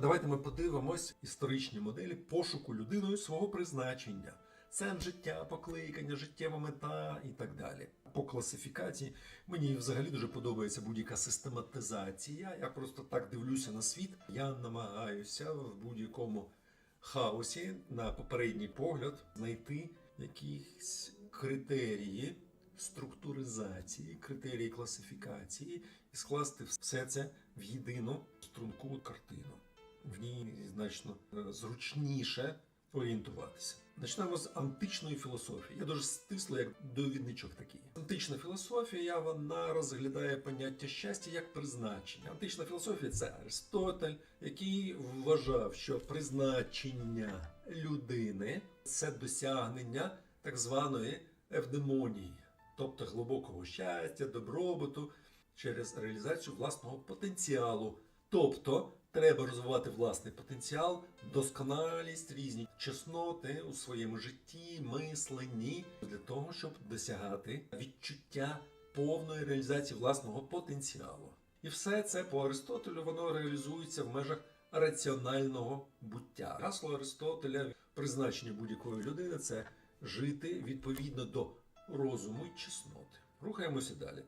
Давайте ми подивимось історичні моделі пошуку людиною свого призначення. Сенс життя, покликання, життєва мета і так далі. По класифікації мені взагалі дуже подобається будь-яка систематизація. Я просто так дивлюся на світ. Я намагаюся в будь-якому хаосі на попередній погляд знайти якісь критерії структуризації, критерії класифікації і скласти все це в єдину струнку картину. Ній значно е, зручніше орієнтуватися. Почнемо з античної філософії. Я дуже стисло, як довідничок такий. Антична філософія вона розглядає поняття щастя як призначення. Антична філософія це Аристотель, який вважав, що призначення людини це досягнення так званої евдемонії, тобто глибокого щастя, добробуту через реалізацію власного потенціалу. Тобто треба розвивати власний потенціал, досконалість, різні чесноти у своєму житті, мисленні для того, щоб досягати відчуття повної реалізації власного потенціалу. І все це по Аристотелю воно реалізується в межах раціонального буття. Гасло Аристотеля призначення будь-якої людини це жити відповідно до розуму і чесноти. Рухаємося далі.